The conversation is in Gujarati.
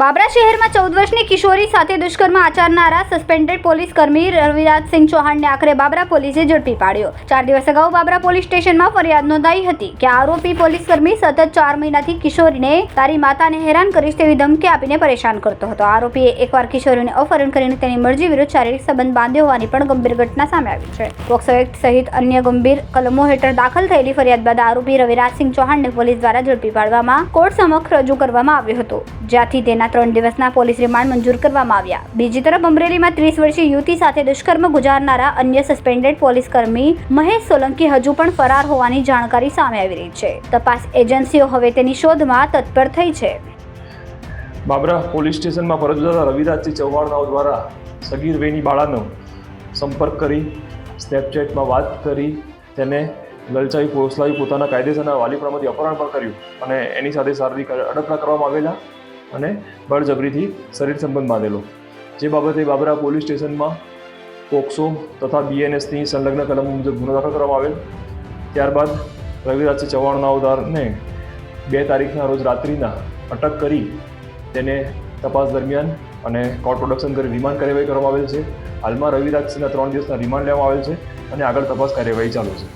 બાબરા શહેરમાં ચૌદ વર્ષની કિશોરી સાથે દુષ્કર્મ આચરનારા સસ્પેન્ડેડ પોલીસ કર્મી રવિરાજસિંહ ચૌહાણને આખરે બાબરા પોલીસે ઝડપી પાડ્યો. ચાર દિવસ અગાઉ બાબરા પોલીસ સ્ટેશનમાં ફરિયાદ નોંધાઈ હતી કે આરોપી પોલીસ કર્મી સતત ચાર મહિનાથી કિશોરીને તારી માતાને હેરાન કરીશ તેવી ધમકી આપીને પરેશાન કરતો હતો. આરોપીએ એકવાર કિશોરીને અપહરણ કરીને તેની મરજી વિરુદ્ધ શારીરિક સંબંધ બાંધ્યો હોવાની પણ ગંભીર ઘટના સામે આવી છે. પોક્સો એક્ટ સહિત અન્ય ગંભીર કલમો હેઠળ દાખલ થયેલી ફરિયાદ બાદ આરોપી રવિરાજસિંહ ચૌહાણને પોલીસ દ્વારા ઝડપી પાડવામાં કોર્ટ સમક્ષ રજૂ કરવામાં આવ્યો હતો. જ્યાંથી તેના ત્રણ દિવસના પોલીસ રિમાન્ડ મંજૂર કરવામાં આવ્યા. બીજી તરફ અમરેલીમાં ત્રીસ વર્ષીય યુવતી સાથે દુષ્કર્મ ગુજારનારા અન્ય સસ્પેન્ડેડ પોલીસ કર્મી મહેશ સોલંકી હજુ પણ ફરાર હોવાની જાણકારી સામે આવી રહી છે. તપાસ એજન્સીઓ હવે તેની શોધમાં તત્પર થઈ છે. બાબરા પોલીસ સ્ટેશનમાં ફરજ બજાવતા રવિરાજસિંહ ચૌહાણનાઓ દ્વારા સગીર વેની બાળાનો સંપર્ક કરી, સ્નેપચેટમાં વાત કરી, તેને લલચાવી પોસલાવી પોતાના કાયદેસરના વાલીપણામાંથી અપહરણ પણ કર્યું અને એની સાથે શારીરિક અડપલા કરવામાં આવેલા. અને બળજબરીથી શરીર સંબંધ બાંધેલો. જે બાબતે બાબરા પોલીસ સ્ટેશનમાં પોક્સો તથા બીએનએસની સંલગ્ન કલમ મુજબ ગુનો દાખલ કરવામાં આવેલ. ત્યારબાદ રવિરાજસિંહ ચૌહાણ ઉદાહરણને બે તારીખના રોજ રાત્રિના અટક કરી તેને તપાસ દરમિયાન અને કોર્ટ પ્રોડક્શન કરી રિમાન્ડ કાર્યવાહી કરવામાં આવેલ છે. હાલમાં રવિરાજસિંહના ત્રણ દિવસના રિમાન્ડ લેવામાં આવેલ છે અને આગળ તપાસ કાર્યવાહી ચાલુ છે.